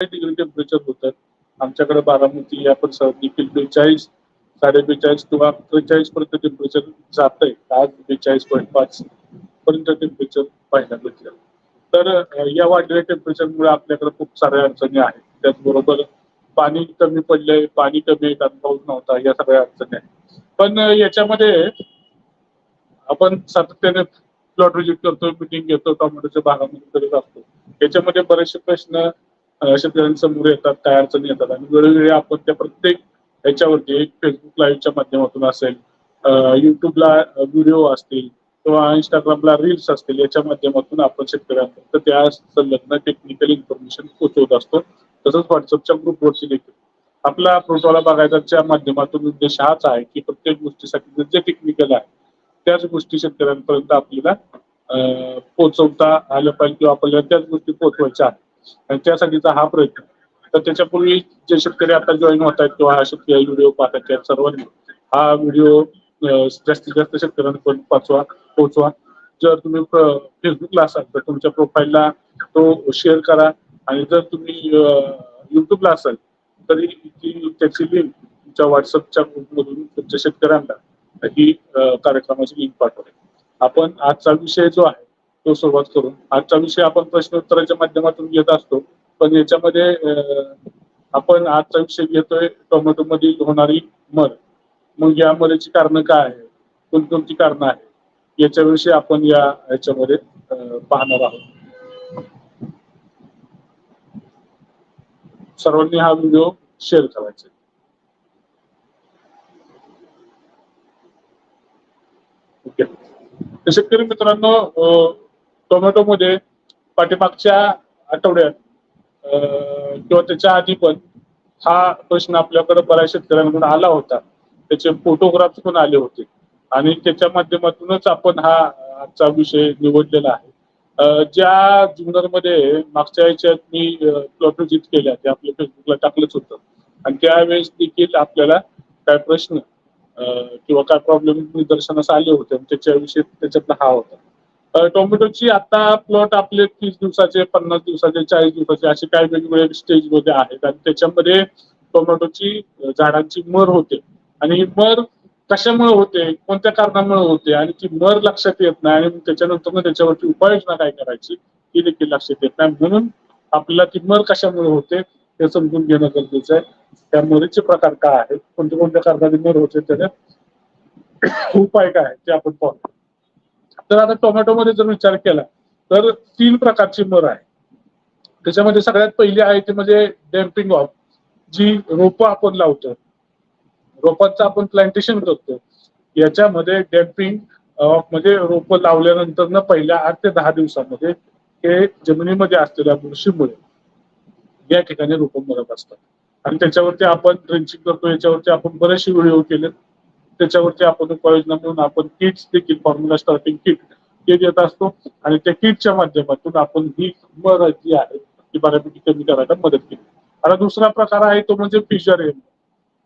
Degree temperature होतं आमच्याकडे बारामती या परिसरात देखील बेचाळीस साडे बेचाळीस किंवा त्रेचाळीस पर्यंत टेम्परेचर जात आहे आज बेचाळीस पॉईंट पाच पर्यंत टेम्परेचर पाहायला भेटलं. तर या वाढलेल्या टेम्परेचरमुळे आपल्याकडे खूप साऱ्या अडचणी आहेत. त्याचबरोबर पाणी कमी पडले पाणी कमी आहे पाऊस नव्हता. या सगळ्या अडचणी आहेत. पण याच्यामध्ये आपण सातत्याने प्लॉट व्हिजिट करतो मिटिंग घेतो टॉमॅटोच्या भागामध्ये करत असतो. याच्यामध्ये बरेचसे प्रश्न शेतकऱ्यांसमोर येतात काय अडचणी येतात आणि वेळोवेळी आपण त्या प्रत्येक याच्यावरती एक फेसबुक लाईव्हच्या माध्यमातून असेल युट्यूबला व्हिडिओ असतील किंवा इंस्टाग्रामला रील्स असतील याच्या माध्यमातून आपण शेतकऱ्यांपर्यंत त्या संलग्न टेक्निकल इन्फॉर्मेशन पोहोचवत असतो. तसंच व्हॉट्सअपच्या ग्रुपवरती देखील. आपला प्रोटोला बागायदाच्या माध्यमातून उद्देश हाच आहे की प्रत्येक गोष्टीसाठी जे टेक्निकल आहे त्याच गोष्टी शेतकऱ्यांपर्यंत आपल्याला पोचवता पोहोचवता आलं पाहिजे किंवा आपल्याला त्याच गोष्टी पोहोचवायच्या आहेत. आणि त्यासाठीचा हा प्रयत्न. तर त्याच्यापूर्वी जे शेतकरी आता जॉईन होत आहेत किंवा हा शेतकरी व्हिडिओ पाहतात त्या सर्वांनी हा व्हिडिओ जास्तीत जास्त शेतकऱ्यांपर्यंत पाचवा. पोहोचवा जर तुम्ही फेसबुकला असाल तर तुमच्या प्रोफाईलला तो शेअर करा. आणि जर तुम्ही युट्यूबला असाल तरी ती त्याची लिंक तुमच्या व्हॉट्सअपच्या ग्रुपमधून तुमच्या शेतकऱ्यांना ही कार्यक्रमाची लिंक पाठवली आपण आजचा विषय जो आहे तो सुरुवात करून आजचा विषय आपण प्रश्नोत्तराच्या माध्यमातून घेत असतो. पण याच्यामध्ये आपण आजचा विषय घेतोय टोमॅटो मध्ये होणारी मर. मग या मरेची कारण काय आहे कोणकोणती कारणं आहे याच्याविषयी आपण या याच्यामध्ये पाहणार आहोत. सर्वांनी हा व्हिडिओ शेअर करायचा ओके. शेतकरी मित्रांनो टोमॅटोमध्ये पाठीमागच्या आठवड्यात किंवा त्याच्या आधी पण हा प्रश्न आपल्याकडे बऱ्याच शेतकऱ्यांकडून आला होता. त्याचे फोटोग्राफ्स पण आले होते. आणि त्याच्या माध्यमातूनच आपण हा आजचा विषय निवडलेला आहे. ज्या जुन्नरमध्ये मागच्या याच्यात मी प्लॉट केल्या ते आपल्या फेसबुकला टाकलंच होतं. आणि त्यावेळेस देखील आपल्याला काय प्रश्न किंवा काय प्रॉब्लेम निदर्शनास आले होते आणि त्याच्याविषयी त्याच्यातला हा होता. टोमॅटोची आता प्लॉट आपले तीस दिवसाचे पन्नास दिवसाचे चाळीस दिवसाचे असे काही वेगवेगळे स्टेजमध्ये आहेत आणि त्याच्यामध्ये टोमॅटोची झाडांची मर होते. आणि ही मर कशामुळे होते? कोणत्या कारणामुळे होते? आणि ती मर लक्षात येत नाही आणि त्याच्यानंतर मग त्याच्यावरती उपाययोजना काय करायची? ती देखील लक्षात येत नाही. म्हणून आपल्याला ती मर कशामुळे होते हे समजून घेणं गरजेचं आहे. त्या मरीचे प्रकार काय आहेत? कोणत्या कोणत्या कारणाने मर होते? त्याच्या उपाय काय ते आपण पाहू. तर आता टोमॅटोमध्ये जर विचार केला तर तीन प्रकारची मर आहे. त्याच्यामध्ये सगळ्यात पहिली आहे ते म्हणजे डॅम्पिंग ऑफ जी रोपं आपण लावतो. रोपांचं आपण प्लांटेशन करतो. याच्यामध्ये डॅम्पिंग म्हणजे रोपं लावल्यानंतर ना पहिल्या आठ ते दहा दिवसामध्ये हे जमिनीमध्ये असलेल्या बुरशीमुळे या ठिकाणी रोपं मरत असतात. आणि त्याच्यावरती आपण ड्रेंचिंग करतो याच्यावरती आपण बरेचसे व्हिडिओ केले त्याच्यावरती आपण उपाययोजना म्हणून आपण किट्स देखील फॉर्म्युला स्टार्टिंग किट हे देत असतो. आणि त्या किटच्या माध्यमातून आपण ही मर जी आहे ती बऱ्यापैकी कमी करायला मदत केली. आता दुसरा प्रकार आहे तो म्हणजे फिशर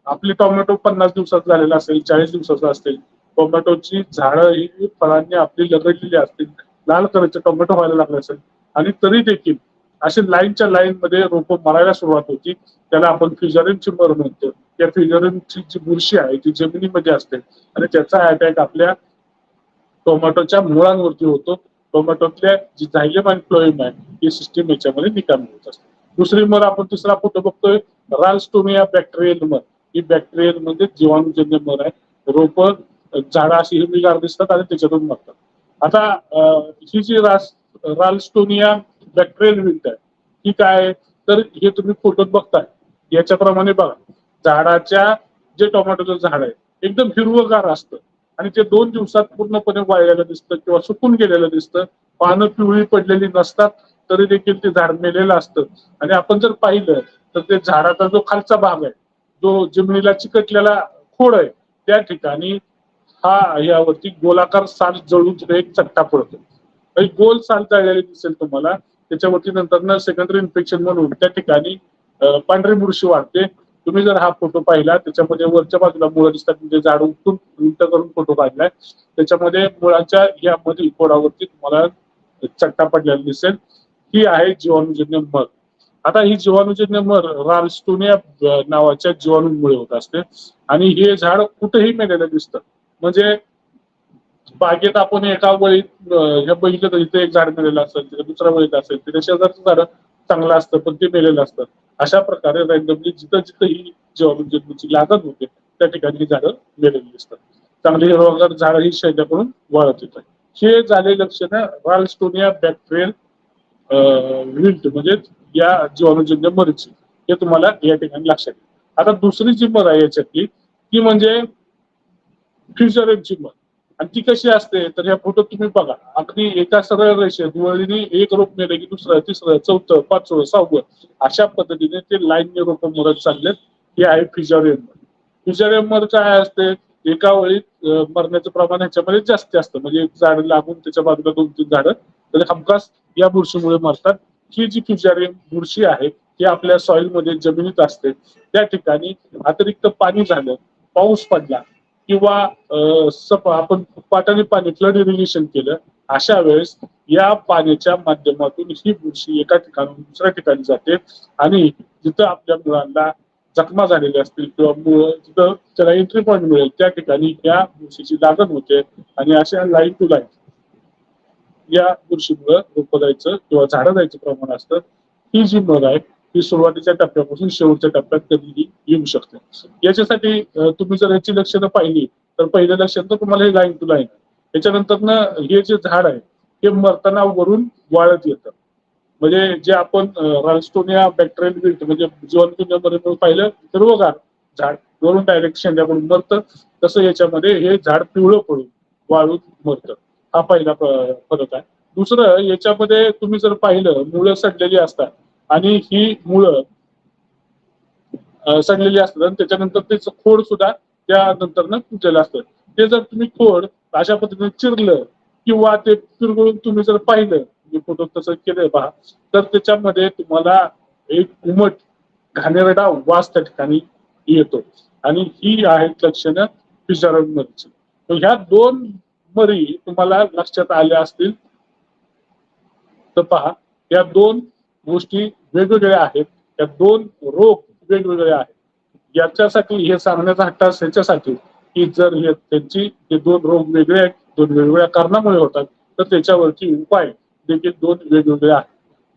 आपली टोमॅटो पन्नास दिवसात झालेला असेल चाळीस दिवसाचा असेल टोमॅटोची झाडं ही फळांनी आपली लगडलेली असतील लाल कलरचे टोमॅटो व्हायला लागले असेल आणि तरी देखील असे लाईनच्या लाईन मध्ये रोपं मरायला सुरुवात होती. त्याला आपण फिजरिनची मर म्हणतो. त्या फिजरिनची जी बुरशी आहे ती जमिनीमध्ये असते. आणि त्याचा अटॅक आपल्या टोमॅटोच्या मुळांवरती होतो. टोमॅटोतल्या जी झायलेम आणि फ्लोएम आहे ही सिस्टीम याच्यामध्ये निकामी होत असते. दुसरी मर आपण तिसरा फोटो बघतोय. रालस्टोमिया बॅक्टेरियल मर. ही बॅक्टेरियल म्हणजे जीवाणूजन्य मर आहे. रोप झाडं अशी हिरवीगार दिसतात आणि त्याच्यातून मरतात. आता ही जी रास रालस्टोनिया बॅक्टेरियल विल्ट आहे ही काय? तर हे तुम्ही फोटोत बघताय. याच्याप्रमाणे बघा. झाडाच्या जे टोमॅटोचं झाड आहे एकदम हिरवगार असतं. आणि ते दोन दिवसात पूर्णपणे वाळलेलं दिसतं किंवा सुकून गेलेलं दिसतं. पानं पिवळी पडलेली नसतात तरी देखील ते झाड मेलेलं असतं. आणि आपण जर पाहिलं तर ते झाडाचा जो खालचा भाग आहे जो जमिनीला चिकटलेला खोड आहे त्या ठिकाणी हा यावरती गोलाकार साल जळून एक चट्टा पडतो. गोल साल जळलेली दिसेल तुम्हाला त्याच्यावरती नंतर सेकंडरी इन्फेक्शन म्हणून त्या ठिकाणी पांढरी बुरशी वाढते. तुम्ही जर हा फोटो पाहिला त्याच्यामध्ये वरच्या बाजूला मुळं दिसतात म्हणजे झाड उठून उलट करून फोटो काढलाय. त्याच्यामध्ये मुळाच्या यामध्ये पोडावरती तुम्हाला चट्टा पडलेला दिसेल. ही आहे जीवाणूजन्य मर. आता ही जीवाणूजन्य मर रालस्टोनिया नावाच्या जीवाणूमुळे होत असते. आणि हे झाड कुठेही मेलेलं दिसतं. म्हणजे बागेत आपण एका वळीत अ, हे बघितलं तर इथे एक झाड मेलेलं असेल तिथे दुसऱ्या वळीत असेल तिथे शेजारचं झाड चांगलं असतं पण ते मेलेलं असतं. अशा प्रकारे रँडमली जिथं जिथं ही जीवाणूजन्यची लागत होते त्या ठिकाणी ही झाडं मेलेली दिसतात. चांगली हिरवागार झाड ही शैल्याकडून वाळत येतात. हे झाले लक्षण रालस्टोनिया बॅक्टेरियल विल्ट म्हणजे या जीवाणूजन्य मरीची. हे तुम्हाला या ठिकाणी लक्षात येईल. आता दुसरी जी मर आहे याच्यातली ती म्हणजे फ्युचरची मर. आणि ती कशी असते तर या फोटोत तुम्ही बघा. अगदी एका सरळ रेषे दिवाळीने एक रोप नेलं की दुसरं तिसरं चौथं पाचवं सहावं अशा पद्धतीने ते लाईनने रोप मरत चाललेत हे आहे फिजोरियम मर मर काय असते एका वेळी मरण्याचं प्रमाण ह्याच्यामध्ये जास्त असतं. म्हणजे एक झाड लागून त्याच्या बाजूला दोन तीन झाडं तर हमखास या बुरशीमुळे मरतात. ही जी फिजारियम बुरशी आहे ती आपल्या सॉइलमध्ये जमिनीत असते. त्या ठिकाणी अतिरिक्त पाणी झालं पाऊस पडला किंवा सप आपण पाटाने पाणी फ्लड इरिगेशन केलं अशा वेळेस या पाण्याच्या माध्यमातून ही बुरशी एका ठिकाणून दुसऱ्या ठिकाणी जाते. आणि जिथं आपल्या मुलांना जखमा झालेल्या असतील किंवा मुळ जिथं त्याला एंट्री पॉईंट मिळेल त्या ठिकाणी या बुरशीची लागण होते. आणि अशा लाईन टू लाईन या बुरशीमुळे रोपं जायचं किंवा झाडं जायचं प्रमाण असतं. ही जी मग आहे ही सुरुवातीच्या टप्प्यापासून शेवटच्या टप्प्यात कधीही येऊ शकते. याच्यासाठी तुम्ही जर याची लक्षणं पाहिली तर पहिल्या लक्षण तर तुम्हाला हे लाईन टू लाईन त्याच्यानंतर हे जे झाड आहे हे मरताना वरून वाळत येतं. म्हणजे जे आपण रालस्टोनिया बॅक्टेरियल विल्ट म्हणजे जीवन पाहिलं तर बघा झाड वरून डायरेक्ट शेंड्याकडून मरतं. तसं याच्यामध्ये हे झाड पिवळं पडून वाळून मरतं. हा पहिला फरक आहे. दुसरं याच्यामध्ये तुम्ही जर पाहिलं मुळं सडलेली असतात. आणि ही मुळं सडलेली असतात आणि त्याच्यानंतर त्याचं खोड सुद्धा त्यानंतर तुटलेलं असतं. ते जर तुम्ही खोड अशा पद्धतीने चिरलं किंवा ते पिरगळून तुम्ही जर पाहिलं मी फोटो तसं केलंय पहा तर त्याच्यामध्ये तुम्हाला एक उमट घाणेरडा वास त्या ठिकाणी येतो. आणि ही आहेत लक्षणं फिजारल मरीची तर ह्या दोन मरी तुम्हाला लक्षात आल्या असतील तर पहा या दोन गोष्टी वेगवेगळ्या आहेत. या दोन रोग वेगवेगळे आहेत. याच्यासाठी हे सांगण्याचा हट्ट ह्याच्यासाठी की जर हे त्यांची हे दोन रोग वेगळे आहेत दोन वेगवेगळ्या कारणामुळे होतात तर त्याच्यावरची उपाय देखील दोन वेगवेगळे आहेत.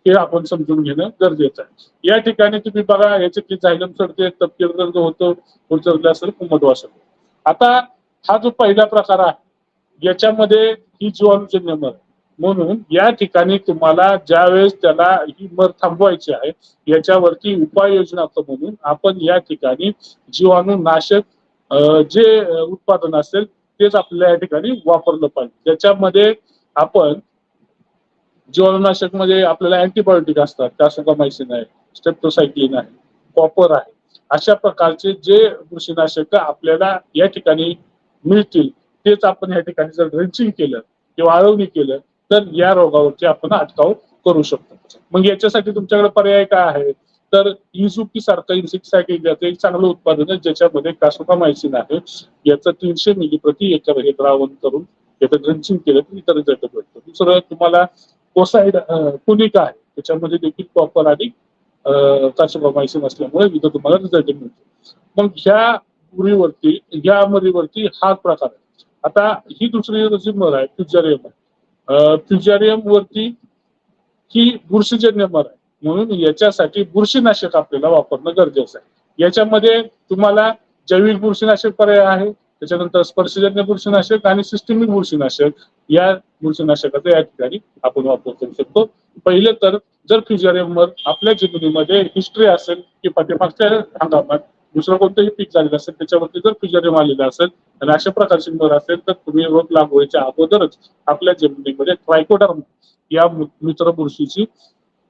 हे आपण समजून घेणं गरजेचं आहे. या ठिकाणी तुम्ही बघा याचे की झायलम चढते तपकीर जो होतो उचलला असेल कुमटवास आता हा जो पहिला प्रकार आहे याच्यामध्ये ही जीवाणूजन्य मर म्हणून या ठिकाणी तुम्हाला ज्यावेळेस त्याला ही मर थांबवायची आहे याच्यावरती उपाययोजना म्हणून आपण या ठिकाणी जीवाणू नाशक जे उत्पादन असेल तेच आपल्याला या ठिकाणी वापरलं पाहिजे. ज्याच्यामध्ये आपण जीवाणूनाशकमध्ये आपल्याला अँटीबायोटिक असतात कॅसोकामायसिन आहे स्टेप्टोसायक्लिन आहे कॉपर आहे अशा प्रकारचे जे बुरशीनाशक आपल्याला या ठिकाणी मिळतील तेच आपण या ठिकाणी जर ड्रेंचिंग केलं किंवा आळवणी केलं तर या रोगावरती आपण अटकाव करू शकतो. मग याच्यासाठी तुमच्याकडे पर्याय काय आहे? तर इझुकी सारखं इन्सेक्टिसाइड याचं एक चांगलं उत्पादन आहे ज्याच्यामध्ये कासोकामायसिन आहे. याचं तीनशे मिली प्रति एकर हे द्रावण करून याचं ड्रेंचिंग केलं तर इतर रिझल्ट भेटतो. दुसरं तुम्हाला कोसाईड पुनिका आहे. त्याच्यामध्ये देखील कॉपर आणि कासोकामायसिन असल्यामुळे इथं तुम्हाला रिझल्ट मिळतो. मग ह्या मुरीवरती ह्या मरीवरती हा प्रकार आहे आता ही दुसरी जी मर आहे फ्युजरियम आहे. फ्युजरियम वरती ही बुरशीजन्य मर आहे. म्हणून याच्यासाठी बुरशीनाशक आपल्याला वापरणं गरजेचं आहे. याच्यामध्ये तुम्हाला जैविक बुरशीनाशक पर्याय आहे. त्याच्यानंतर स्पर्शजन्य बुरशीनाशक आणि सिस्टमिक बुरशीनाशक या बुरशीनाशकाचा या ठिकाणी आपण वापर करू शकतो. पहिले तर जर फ्युजरियमवर आपल्या जमिनीमध्ये हिस्ट्री असेल की पाठीमागच्या हंगामात दुसरं कोणतंही पीक झालेलं असेल त्याच्यावरती जर फ्युजरियम आलेलं असेल आणि अशा प्रकारची मर असेल तर तुम्ही रोप लागवडीच्या अगोदरच आपल्या जमिनीमध्ये ट्रायकोडर्म या मित्र बुरशीची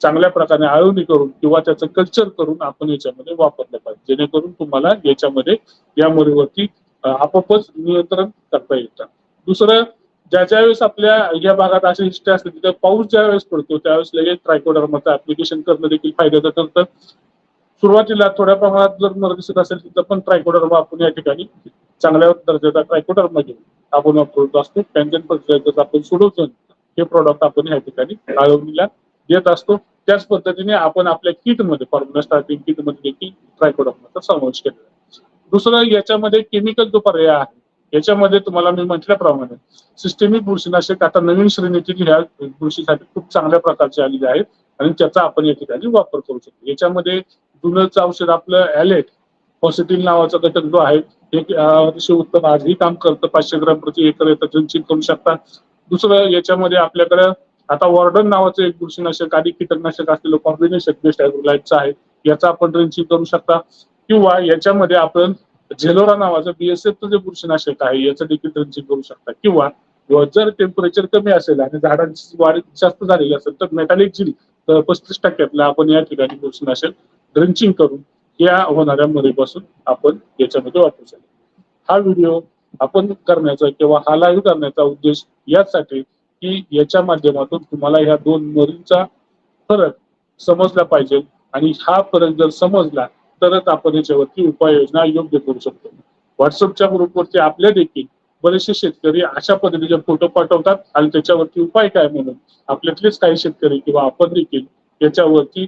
चांगल्या प्रकारे आळवणी करून किंवा त्याचं कल्चर करून आपण याच्यामध्ये वापरलं पाहिजे. जेणेकरून तुम्हाला याच्यामध्ये या मरीवरती आपोआपच नियंत्रण करता येतं. दुसरं ज्या ज्या वेळेस आपल्या या भागात अशी हिस्ट्री असते तिथे पाऊस ज्या वेळेस पडतो त्यावेळेस लगेच ट्रायकोडर्माचं ऍप्लिकेशन करणं देखील फायद्याचं ठरतं. सुरुवातीला थोड्या प्रमाणात जर मर दिसत असेल तिथं पण ट्रायकोडर्मा आपण या ठिकाणी चांगल्या दर्जाचा ट्रायकोडर्मा घेऊन आपण वापरत असतो पॅन्जन फर्टिलायझर आपण सोडवतो हे प्रॉडक्ट आपण या ठिकाणी आळवणीला देत असतो. त्याच पद्धतीने आपण आपल्या किटमध्ये फॉर्म्युला स्टार्टिंग किटमध्ये देखील ट्रायकोडर्माचा समावेश केलेला आहे. दुसरं याच्यामध्ये केमिकल जो पर्याय आहे याच्यामध्ये तुम्हाला मी म्हटल्याप्रमाणे सिस्टेमिक बुरशीनाशक आता नवीन श्रेणीतील ह्या बुरशीसाठी खूप चांगल्या प्रकारचे आलेले आहेत आणि त्याचा आपण या ठिकाणी वापर करू शकतो. याच्यामध्ये जुनंच औषध आपलं ॲलेट पॉसिटिव्ह नावाचा घटक जो आहे हे अतिशय उत्तम आजही काम करतं. पाचशे ग्राम प्रति एकर येतं ड्रिंचिंग करू शकता. दुसरं याच्यामध्ये आपल्याकडे आता वॉर्डन नावाचं एक बुरशीनाशक आणि कीटकनाशक असलेलं कॉम्बिनेशन बेस्ट ॲग्रोलाईटचं आहे. याचा आपण ड्रिंचिंग करू शकता. किंवा याच्यामध्ये आपण झेलोरा नावाचं बीएसएफचं जे बुरशीनाशक आहे याचं देखील ड्रिंचिंग करू शकता. किंवा जर टेम्परेचर कमी असेल आणि झाडांची वाढ जास्त झालेली असेल तर मेटॅलिक झिल पस्तीस टक्क्यातलं आपण या ठिकाणी बुरशीनाशक ड्रिंचिंग करून या होणाऱ्या मुलीपासून आपण याच्यामध्ये वापरू शकतो. हा व्हिडिओ आपण करण्याचा किंवा हा लाईव्ह करण्याचा उद्देश यासाठी की याच्या माध्यमातून तुम्हाला ह्या दोन मुलींचा फरक समजला पाहिजे आणि हा फरक जर समजला तरच आपण याच्यावरती उपाययोजना योग्य करू शकतो. व्हॉट्सअपच्या ग्रुपवरती आपल्या देखील बरेचसे शेतकरी अशा पद्धतीचे फोटो पाठवतात आणि त्याच्यावरती उपाय काय म्हणून? आपल्यातलेच काही शेतकरी किंवा आपण देखील याच्यावरती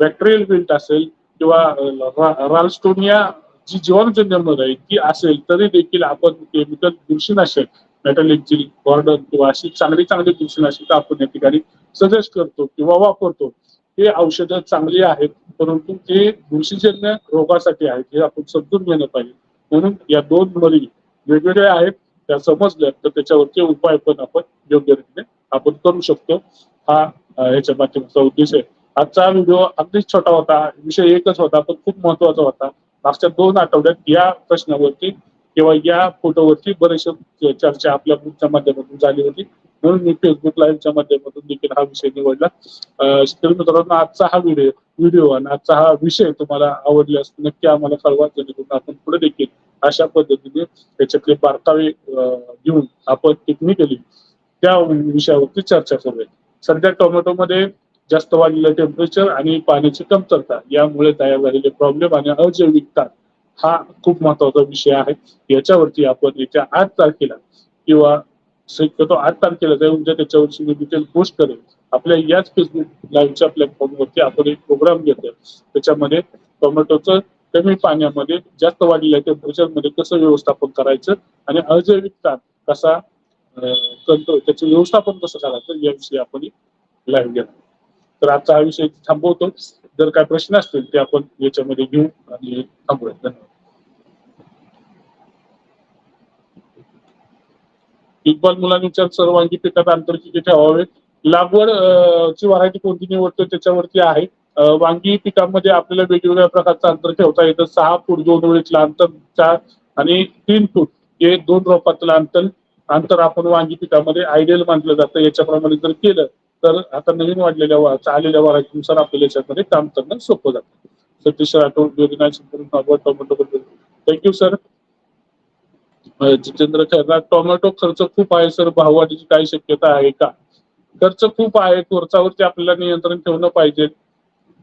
बॅक्टेरियल विल्ट असेल किंवा रा- रालस्टोनिया जी जीवाणूजन्य मर आहे ती असेल तरी देखील आपण केमिकल बुरशीनाशक मेटॅलिकची बॉर्डन बॉर्डर किंवा अशी चांगली चांगली बुरशीनाशक आपण या ठिकाणी सजेस्ट करतो किंवा वापरतो. हे औषधं चांगली आहेत परंतु ते बुरशीजन्य रोगासाठी आहेत हे आपण समजून घेणं पाहिजे. म्हणून या दोन मरी वेगवेगळ्या आहेत त्या समजल्या तर त्याच्यावरचे उपाय पण आपण योग्य रीतीने आपण करू शकतो. हा याच्या माध्यमाचा उद्देश आहे. आजचा व्हिडिओ अगदीच छोटा होता विषय एकच होता पण खूप महत्त्वाचा होता. मागच्या दोन आठवड्यात या प्रश्नावरती किंवा या फोटोवरती बरेचसे चर्चा आपल्या ग्रुपच्या माध्यमातून झाली होती. म्हणून मी फेसबुक लाईव्हच्या माध्यमातून देखील हा विषय निवडला. मित्रांनो आजचा हा व्हिडिओ व्हिडिओ आणि आजचा हा विषय तुम्हाला आवडल्यास नक्की आम्हाला कळवा जेणेकरून आपण पुढे देखील अशा पद्धतीने त्याच्यातले बारकावे घेऊन आपण टेक्निकली त्या विषयावरती चर्चा करूया. सध्या टोमॅटोमध्ये जास्त वाढलेलं टेम्परेचर आणि पाण्याची कमतरता यामुळे तयार झालेले प्रॉब्लेम आणि अजैविकता हा खूप महत्त्वाचा विषय आहे. याच्यावरती आपण येत्या आठ तारखेला किंवा शक्यतो आठ तारखेला जाऊन उद्या त्याच्यावरची मी डिटेल पोस्ट करेल आपल्या याच फेसबुक लाईव्हच्या प्लॅटफॉर्मवरती आपण एक प्रोग्राम घेतोय. त्याच्यामध्ये टोमॅटोचं कमी पाण्यामध्ये जास्त वाढलेल्या टेम्परेचरमध्ये कसं व्यवस्थापन करायचं आणि अजैविकता कसा कंट्रोल त्याचं व्यवस्थापन कसं करायचं याविषयी आपण लाईव्ह घेणार. तर आजचा हा विषय थांबवतो जर काय प्रश्न असतील ते आपण याच्यामध्ये घेऊ आणि थांबूया. धन्यवाद. इक्बाल मुलांनी विचार सर्वांगी पिकात आंतर किती ठेवावे. लागवड ची व्हरायटी कोणती निवडतो त्याच्यावरती आहे. वांगी पिकामध्ये आपल्याला वेगवेगळ्या प्रकारचं अंतर ठेवता येतं. सहा फूट दोन वेळेतलं अंतर चार आणि तीन फूट हे दोन रोपातलं अंतर अंतर आपण वांगी पिकामध्ये आयडियल मानलं जातं. याच्याप्रमाणे जर केलं तर आता नवीन वाढलेल्या आलेल्या व्हरायटीनुसार आपल्याला याच्यामध्ये काम करणं सोपं जातं. सतीश राठोड योजना tomato thank you sir Jitendra Khairnar tomato खर्च खूप आहे सर भाववाढीची काही शक्यता आहे का? खर्च खूप आहे. खर्चावरती आपल्याला नियंत्रण ठेवणं पाहिजे.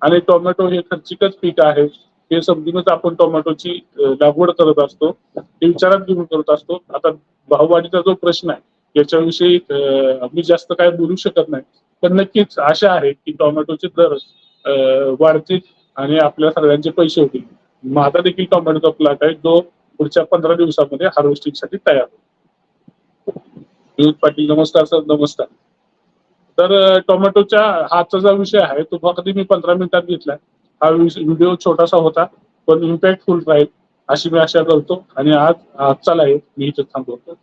आणि टोमॅटो हे खर्चिकच पीक आहे. हे समजूनच आपण टोमॅटोची लागवड करत असतो. हे विचारात घेऊन करत असतो. आता भाववाढीचा जो प्रश्न आहे याच्याविषयी अं, मी जास्त काय बोलू शकत नाही. तर नक्कीच आशा आहे की टोमॅटोचे दर वाढतील आणि आपल्या सगळ्यांचे पैसे होतील. माझा देखील टोमॅटोचा प्लॉट आहे जो पुढच्या पंधरा दिवसामध्ये हार्वेस्टिंगसाठी तयार होईल. विनोद पाटील नमस्कार सर नमस्कार. तर टोमॅटोच्या हातचा जो विषय आहे तो फक्त मी पंधरा मिनिटात घेतलाय. हा व्हिडिओ छोटासा होता पण इम्पॅक्टफुल राहील अशी मी आशा करतो. आणि आज आजचा लाईव्ह मी इथे थांबवतो.